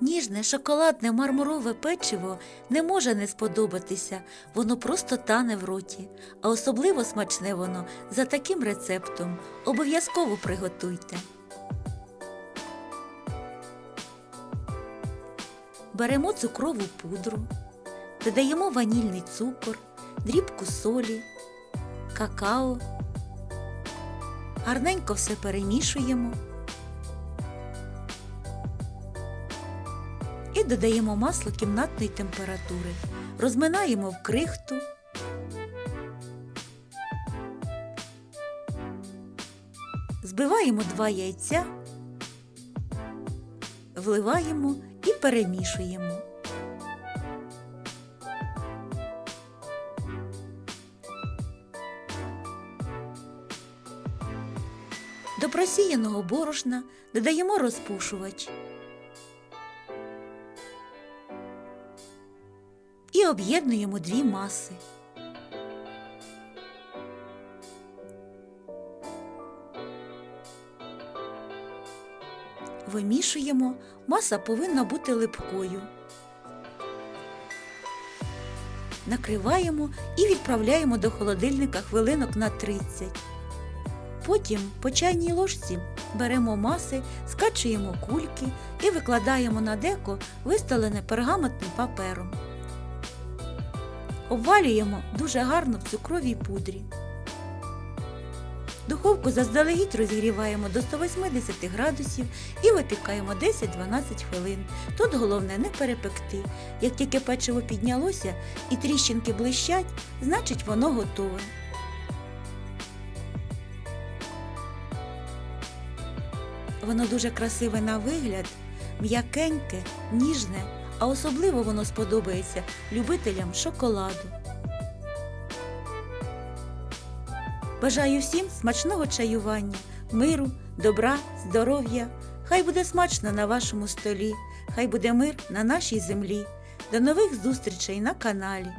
Ніжне шоколадне мармурове печиво не може не сподобатися, воно просто тане в роті, а особливо смачне воно за таким рецептом. Обов'язково приготуйте. Беремо цукрову пудру, додаємо ванільний цукор, дрібку солі, какао. Гарненько все перемішуємо. Додаємо масло кімнатної температури. Розминаємо в крихту. Збиваємо два яйця, вливаємо і перемішуємо. До просіяного борошна додаємо розпушувач. Об'єднуємо дві маси. Вимішуємо, маса повинна бути липкою. Накриваємо і відправляємо до холодильника хвилинок на 30. Потім по чайній ложці беремо маси, скачуємо кульки і викладаємо на деко, вистелене пергаментним папером. Обвалюємо дуже гарно в цукровій пудрі. Духовку заздалегідь розігріваємо до 180 градусів і випікаємо 10-12 хвилин. Тут головне не перепекти. Як тільки печиво піднялося і тріщинки блищать, значить воно готове. Воно дуже красиве на вигляд, м'якеньке, ніжне, а особливо воно сподобається любителям шоколаду. Бажаю всім смачного чаювання, миру, добра, здоров'я. Хай буде смачно на вашому столі, хай буде мир на нашій землі. До нових зустрічей на каналі.